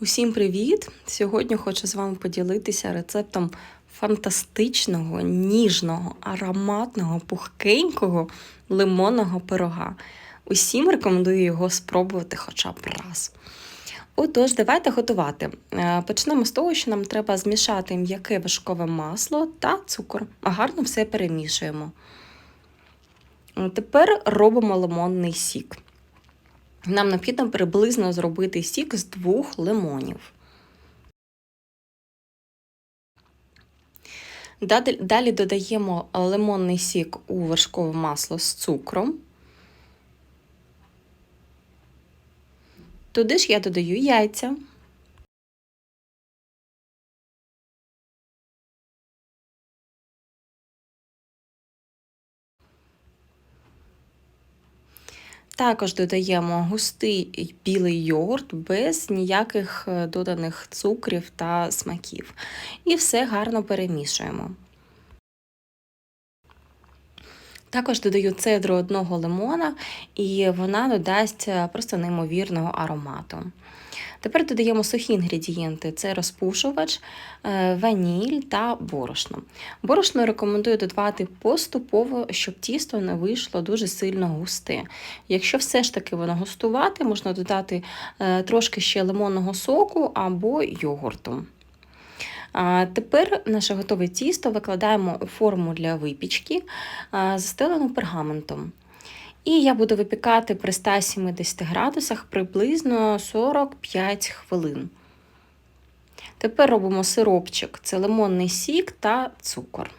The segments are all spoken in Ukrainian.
Усім привіт! Сьогодні хочу з вами поділитися рецептом фантастичного, ніжного, ароматного, пухкенького лимонного пирога. Усім рекомендую його спробувати хоча б раз. Отож, давайте готувати. Е, Почнемо з того, що нам треба змішати м'яке вершкове масло та цукор. а Гарно все перемішуємо. Тепер робимо лимонний сік. Нам необхідно приблизно зробити сік з двох лимонів. Далі- додаємо лимонний сік у вершкове масло з цукром. Туди ж я додаю яйця. Також додаємо густий білий йогурт без ніяких е, доданих цукрів та смаків. І все гарно перемішуємо. Також додаю цедру одного лимона, і вона додасть е, просто неймовірного аромату. Тепер додаємо сухі інгредієнти: це розпушувач, е, ваніль та борошно. Борошно рекомендую додавати поступово, щоб тісто не вийшло дуже сильно густе. Якщо все ж таки воно густувати, можна додати е, трошки ще лимонного соку або йогурту. Тепер наше готове тісто викладаємо у форму для випічки, застелену пергаментом. І я буду випікати при 170 градусах приблизно 45 хвилин. Тепер робимо сиропчик, це лимонний сік та цукор.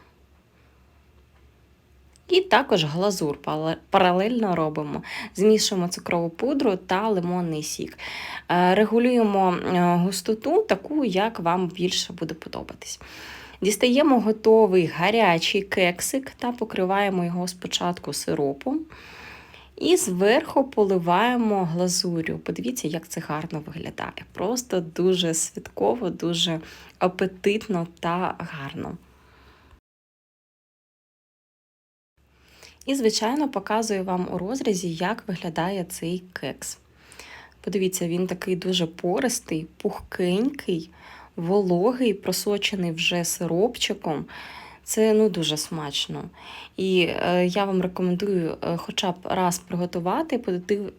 І також глазур паралельно робимо. Змішуємо цукрову пудру та лимонний сік. Е, Регулюємо е, густоту, таку, як вам більше буде подобатись. Дістаємо готовий гарячий кексик та покриваємо його спочатку сиропом. І зверху поливаємо глазурю. Подивіться, як це гарно виглядає. Просто дуже святково, дуже апетитно та гарно. І, звичайно, показую вам у розрізі, як виглядає цей кекс. Подивіться, він такий дуже пористий, пухкенький, вологий, просочений вже сиропчиком. Це ну дуже смачно. І е, я вам рекомендую е, хоча б раз приготувати,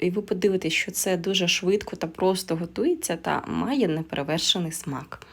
і ви подивитесь, що це дуже швидко та просто готується та має неперевершений смак.